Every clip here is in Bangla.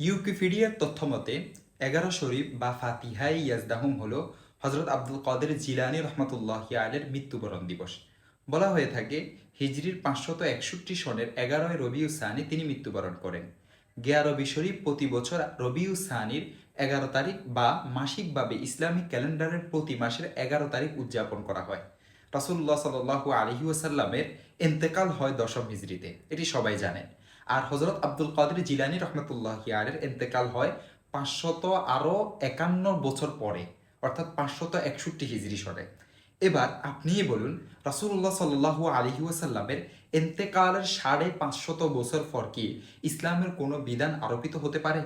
ইউকিপিডিয়ার তথ্য মতে, এগারো শরীফ বা ফাতিহাই ইয়াজদাহুম হল হজরত আব্দুল কাদের জিলানি রহমতুল্লাহ আলের মৃত্যুবরণ দিবস। বলা হয়ে থাকে, হিজরির পাঁচশত একষট্টি সনের এগারোই রবিউ সানি তিনি মৃত্যুবরণ করেন। গেয়া রবি শরীফ প্রতি বছর রবিউ সানির এগারো তারিখ বা মাসিকভাবে ইসলামিক ক্যালেন্ডারের প্রতি মাসের এগারো তারিখ উদযাপন করা হয়। রাসুল্লাহ সাল আলহি ওসাল্লামের এন্তেকাল হয় দশম হিজড়িতে এটি সবাই জানেন আর হজরত আব্দুল কাদের জিলানি রহমতুল্লাহ আলের এন্তেকাল হয় পাঁচশত আরও একান্ন বছর পরে, অর্থাৎ পাঁচশত একষট্টি হিজড়ি সরে এবার আপনিই বলুন রাসুল্লাহ সাল্লাহু আলহি ওয়াসাল্লামের এন্তেকালের সাড়ে পাঁচশত বছর পর কি ইসলামের কোনো বিধান আরোপিত হতে পারে?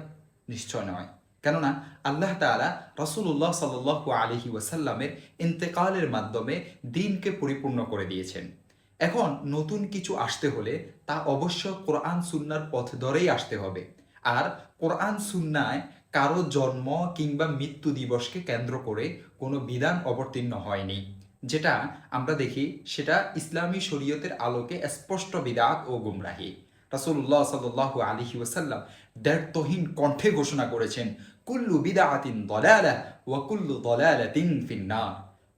নিশ্চয় নয়। কেননা আল্লাহ তাআলা রসুল্লাহ সাল্লাহু আলহি ওয়াসাল্লামের ইন্তেকালের মাধ্যমে দিনকে পরিপূর্ণ করে দিয়েছেন। এখন নতুন কিছু আসতে হলে তা অবশ্য কোরআন সুন্নার পথ ধরেই আসতে হবে। আর কোরআন সুন্নায় কারও জন্ম কিংবা মৃত্যু দিবসকে কেন্দ্র করে কোনো বিধান অবতীর্ণ হয়নি। যেটা আমরা দেখি, সেটা ইসলামী শরীয়তের আলোকে স্পষ্ট বিদাত ও গুমরাহি। রাসূলুল্লাহ সাল্লাল্লাহু আলাইহি ওয়াসাল্লাম দ্ব্যর্থহীন কণ্ঠে ঘোষণা করেছেন, কুল্লু বিদাআতিন দলালা ওয়া কুল্লু দলালাতিন ফিন্নার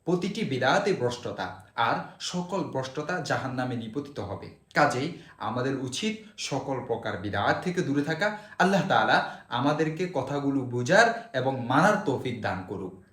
প্রতিটি বিদাতে ভ্রষ্টতা। আর সকল ভ্রষ্টতা জাহান নামে নিপতিত হবে। কাজেই আমাদের উচিত সকল প্রকার বিরাট থেকে দূরে থাকা। আল্লাহ তালা আমাদেরকে কথাগুলো বোঝার এবং মানার তৌফিক দান করুক।